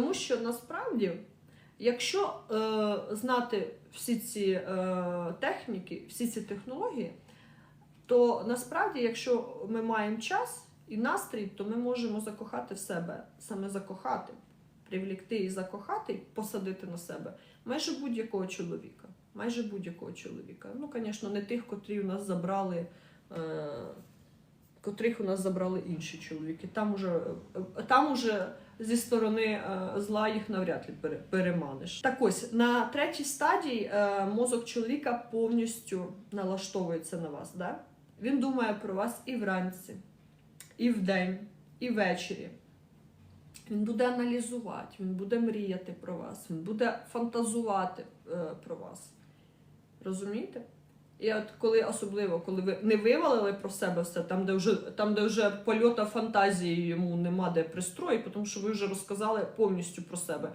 Тому що насправді, якщо е, знати всі ці е, техніки, всі ці технології, то насправді, якщо ми маємо час і настрій, то ми можемо закохати в себе, саме закохати, привлікти і закохати, посадити на себе майже будь-якого чоловіка. Майже будь-якого чоловіка. Ну, звісно, не тих, котрі у нас забрали. Е, котрих у нас забрали інші чоловіки. Там уже, там уже зі сторони е, зла їх навряд ли пере- переманиш. Так ось на третій стадії е, мозок чоловіка повністю налаштовується на вас. Да? Він думає про вас і вранці, і вдень, і ввечері. Він буде аналізувати, він буде мріяти про вас, він буде фантазувати е, про вас. Розумієте? І от коли особливо, коли ви не вивалили про себе все, там, де вже, там, де вже польота фантазії йому нема де пристрої, тому що ви вже розказали повністю про себе.